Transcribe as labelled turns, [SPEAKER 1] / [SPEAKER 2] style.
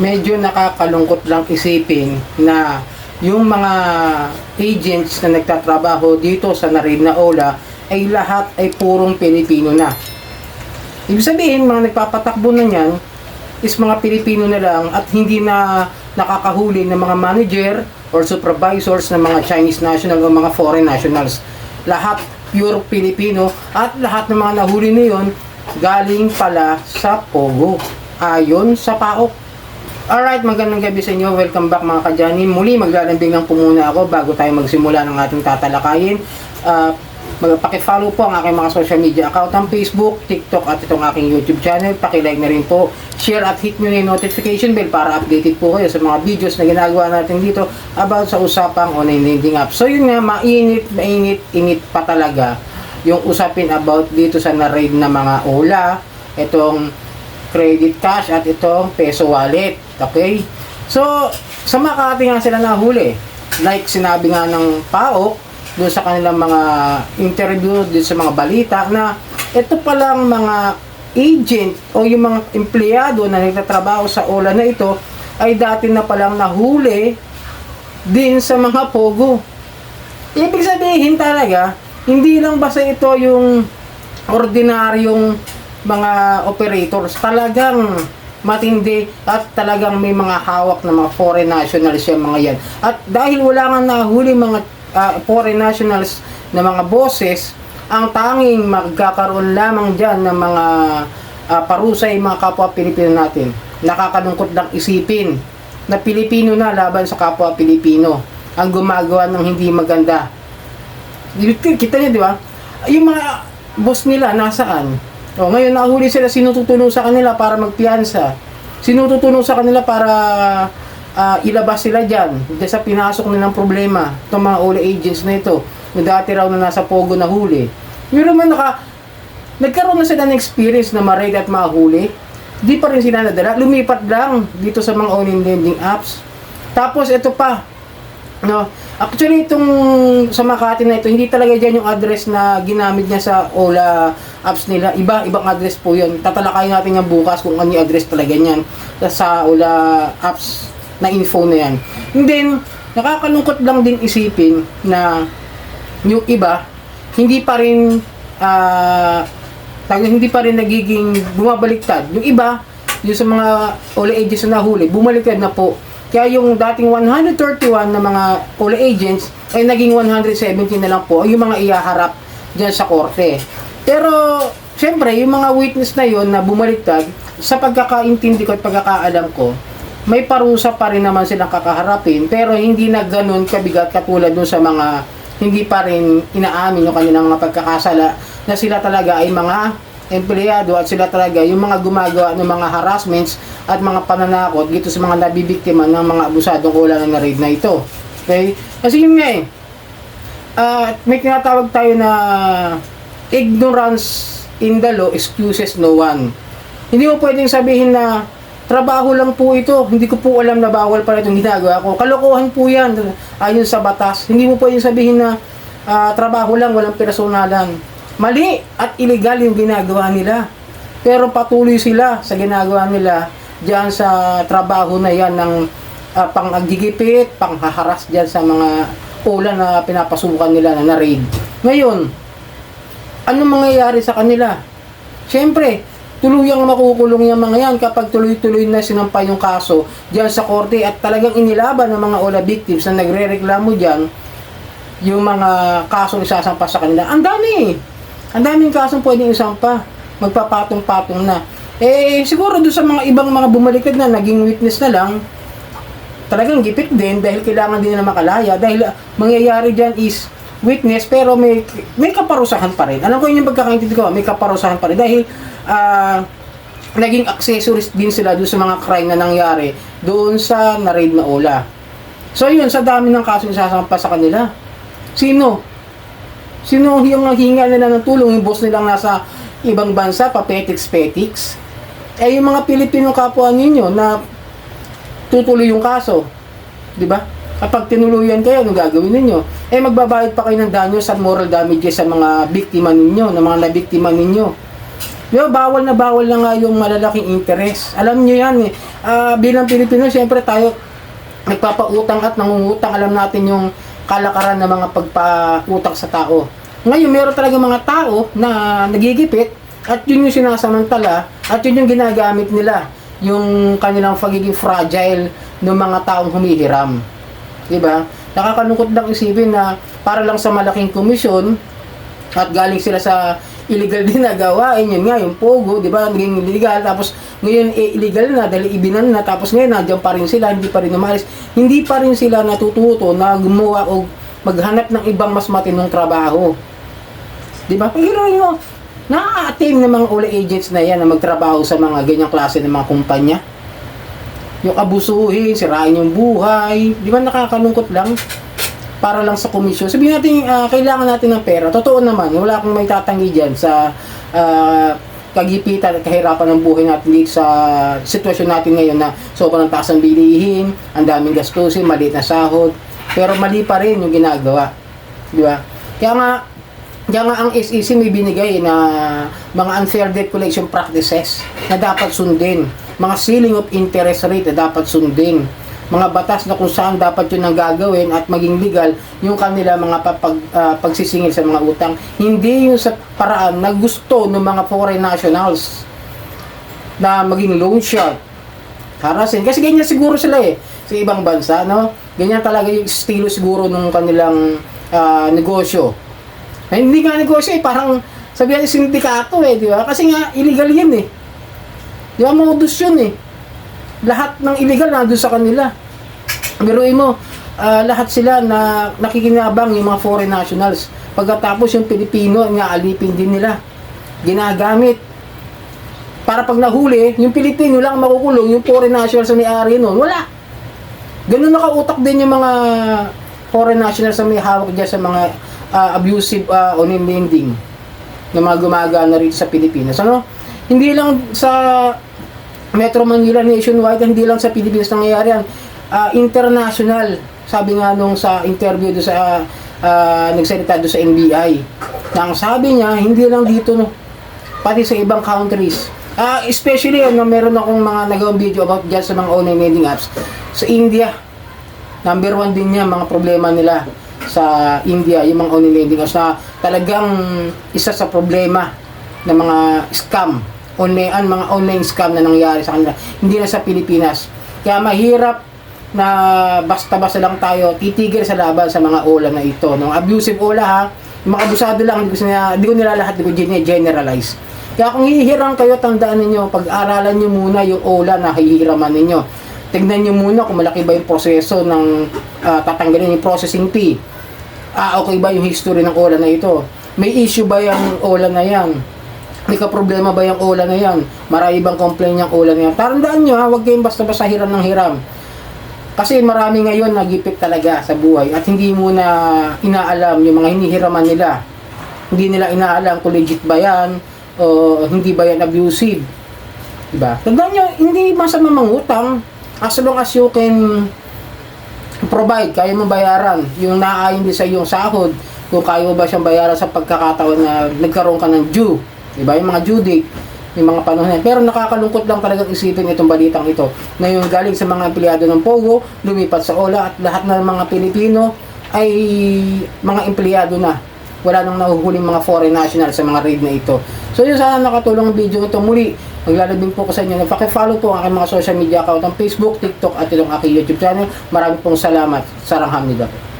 [SPEAKER 1] medyo nakakalungkot lang isipin na yung mga agents na nagtatrabaho dito sa Narid na Ola ay lahat ay purong Pilipino na. Ibig sabihin, mga nagpapatakbo na yan is mga Pilipino na lang at hindi na nakakahuli ng mga manager or supervisors ng mga Chinese national o mga foreign nationals. Lahat pure Pilipino at lahat ng mga nahuli na yon galing pala sa Pogo. Ayon sa PAOK. Alright, magandang gabi sa inyo. Welcome back mga kadyani. Muli maglalambing lang po muna ako bago tayo magsimula ng ating tatalakayin. Uh, Paki-follow po ang aking mga social media account ng Facebook, TikTok at itong aking YouTube channel. Paki-like na rin po, share at hit nyo na yung notification bell para updated po kayo sa mga videos na ginagawa natin dito about sa usapang online lending app. So yun nga, mainit, mainit, init pa talaga yung usapin about dito sa na-raid na mga OLA, itong credit cash at itong peso wallet. Okay? So, sa Makati nga sila nahuli. Like sinabi nga ng PAOK, doon sa kanilang mga interview, doon sa mga balita na ito palang mga agent o yung mga empleyado na nagtatrabaho sa OLA na ito ay dati na palang nahuli din sa mga pogo. Ibig sabihin talaga, hindi lang basta ito yung ordinaryong mga operators. Talagang matindi at talagang may mga hawak na mga foreign nationals yung mga yan. At dahil wala nga nahuli mga uh, foreign nationals na mga bosses, ang tanging magkakaroon lamang dyan ng mga uh, parusay mga kapwa Pilipino natin. Nakakalungkot lang isipin na Pilipino na laban sa kapwa Pilipino ang gumagawa ng hindi maganda. Kita niyo, di ba? Yung mga boss nila, nasaan? O, ngayon nahuli sila, sino tutulong sa kanila para magpiyansa? Sino tutulong sa kanila para uh, ilabas sila dyan? Dahil sa pinasok nilang problema, itong mga uli agents na ito, na dati raw na nasa Pogo na huli. Pero naman naka, nagkaroon na sila ng experience na ma-raid at mahuli. Di pa rin sila nadala. Lumipat lang dito sa mga online lending apps. Tapos ito pa, no, actually itong sa Makati na ito, hindi talaga dyan yung address na ginamit niya sa Ola apps nila. Iba, ibang address po yun. Tatalakayin natin yung bukas kung ano yung address talaga niyan sa Ola apps na info na yan. And then, nakakalungkot lang din isipin na yung iba, hindi pa rin uh, hindi pa rin nagiging bumabaliktad. Yung iba, yung sa mga Ola agents na nahuli, bumaliktad na po. Kaya yung dating 131 na mga Ola agents ay naging 170 na lang po yung mga ihaharap dyan sa korte. Pero, syempre, yung mga witness na yon na bumaliktad, sa pagkakaintindi ko at pagkakaalam ko, may parusa pa rin naman silang kakaharapin, pero hindi na ganun kabigat katulad dun sa mga hindi pa rin inaamin yung kanilang mga pagkakasala na sila talaga ay mga empleyado at sila talaga yung mga gumagawa ng mga harassments at mga pananakot dito sa mga nabibiktima ng mga abusadong ula na raid na ito. Okay? Kasi yun nga eh, uh, may tinatawag tayo na ignorance in the law excuses no one. Hindi mo pwedeng sabihin na trabaho lang po ito. Hindi ko po alam na bawal pala itong ginagawa ko. Kalokohan po yan ayon sa batas. Hindi mo pwedeng sabihin na uh, trabaho lang, walang personalan. Mali at illegal yung ginagawa nila. Pero patuloy sila sa ginagawa nila diyan sa trabaho na yan ng uh, pang-agigipit, pang-haharas diyan sa mga ulan na pinapasukan nila na na-raid. Ngayon, ano mangyayari sa kanila? Siyempre, tuluyang makukulong yung mga yan kapag tuloy-tuloy na sinampa yung kaso diyan sa korte at talagang inilaban ng mga OLA victims na nagre-reklamo diyan yung mga kasong isasampa sa kanila. Ang dami Ang daming kasong pwedeng isampa. Magpapatong-patong na. Eh, siguro doon sa mga ibang mga bumalikad na naging witness na lang, talagang gipit din dahil kailangan din na makalaya. Dahil mangyayari dyan is witness pero may may kaparusahan pa rin. Alam ko yun yung pagkakaintindi ko, may kaparusahan pa rin dahil uh, naging accessories din sila doon sa mga crime na nangyari doon sa na-raid na Ola. So yun, sa dami ng kaso sasampa sa kanila. Sino? Sino yung hinga nila ng tulong? Yung boss nilang nasa ibang bansa, papetiks-petiks? Eh, yung mga Pilipino kapwa ninyo na tutuloy yung kaso. Di ba? Kapag tinuluyan kayo, ano gagawin ninyo? Eh, magbabayad pa kayo ng danyo sa moral damages sa mga biktima ninyo, ng mga nabiktima ninyo. Ba, bawal na bawal na nga yung malalaking interest. Alam nyo yan eh. Ah, bilang Pilipino, siyempre tayo nagpapautang at nangungutang. Alam natin yung kalakaran ng mga pagpautang sa tao. Ngayon, meron talaga mga tao na nagigipit at yun yung sinasamantala at yun yung ginagamit nila yung kanilang pagiging fragile ng mga taong humihiram. Diba? Nakakalungkot lang isipin na para lang sa malaking komisyon at galing sila sa illegal din na gawain, yun nga, yung pogo, di ba, naging illegal, tapos ngayon eh, illegal na dahil ibinan na, tapos ngayon nandiyan pa rin sila, hindi pa rin umalis, hindi pa rin sila natututo na gumawa o maghanap ng ibang mas matinong trabaho. Di ba? Pahiroin mo, na-attain ng mga uli agents na yan na magtrabaho sa mga ganyang klase ng mga kumpanya. Yung abusuhin, sirain yung buhay, di ba nakakalungkot lang? Para lang sa komisyon. Sabihin natin, ah, kailangan natin ng pera. Totoo naman, wala akong may tatanggi dyan sa ah, kagipitan at kahirapan ng buhay natin dito sa sitwasyon natin ngayon na sobrang taas ang bilihin, ang daming gastusin, maliit na sahod. Pero mali pa rin yung ginagawa. Di ba? Kaya nga, kaya nga ang SEC may binigay na mga unfair debt collection practices na dapat sundin. Mga ceiling of interest rate na dapat sundin mga batas na kung saan dapat yun ang gagawin at maging legal yung kanila mga papag, ah, pagsisingil sa mga utang. Hindi yung sa paraan na gusto ng mga foreign nationals na maging loan shark. Harasin. Kasi ganyan siguro sila eh sa ibang bansa, no? Ganyan talaga yung estilo siguro ng kanilang ah, negosyo. Eh, hindi nga negosyo eh, parang sabihan yung sindikato eh, di ba? Kasi nga illegal yan eh. Di ba, modus yun eh lahat ng illegal nandun sa kanila. Biruin mo, ah, lahat sila na nakikinabang yung mga foreign nationals. Pagkatapos yung Pilipino, nga alipin din nila. Ginagamit. Para pag nahuli, yung Pilipino lang ang makukulong, yung foreign nationals na may-ari nun, wala. Ganun nakautak din yung mga foreign nationals na may hawak dyan sa mga ah, abusive uh, on lending na mga gumagana rito sa Pilipinas. Ano? Hindi lang sa Metro Manila nationwide, hindi lang sa Pilipinas nangyayari yan. Ah, international, sabi nga nung sa interview do sa ah, nagsalita do sa NBI. Na ang sabi niya, hindi lang dito no, pati sa ibang countries. Ah, especially ano, meron akong mga nagawang video about dyan sa mga online lending apps. Sa India, number one din niya mga problema nila sa India, yung mga online lending apps na talagang isa sa problema ng mga scam online, mga online scam na nangyari sa kanila, hindi na sa Pilipinas. Kaya mahirap na basta-basta lang tayo titigil sa laban sa mga ola na ito. No? Abusive ola ha, yung mga abusado lang, hindi ko, sina, ko nila lahat, hindi ko generalize. Kaya kung hihirang kayo, tandaan ninyo, pag-aralan nyo muna yung ola na hihiraman ninyo. Tignan nyo muna kung malaki ba yung proseso ng ah, tatanggalin yung processing fee. Ah, okay ba yung history ng ola na ito? May issue ba yung ola na yan? May ka-problema ba yung ola na yan? Marami bang complain yung ola na yan? Tandaan nyo ha, huwag kayong basta-basta hiram ng hiram. Kasi marami ngayon nagipit talaga sa buhay at hindi mo na inaalam yung mga hinihiraman nila. Hindi nila inaalam kung legit ba yan o hindi ba yan abusive. Diba? Tandaan nyo, hindi masama mangutang as long as you can provide, kaya mo bayaran yung naayon din sa iyong sahod kung kaya mo ba siyang bayaran sa pagkakataon na nagkaroon ka ng due Diba? Yung mga due date, yung mga panahon na yan. Pero nakakalungkot lang talagang isipin itong balitang ito. Na yung galing sa mga empleyado ng Pogo, lumipat sa OLA at lahat ng mga Pilipino ay mga empleyado na. Wala nang nahuhuling mga foreign national sa mga raid na ito. So yun sana nakatulong ang video ito. Muli, maglalabing po ko sa inyo na pakifollow po ang aking mga social media account ng Facebook, TikTok at itong aking YouTube channel. Marami pong salamat. Sarang hamnida po.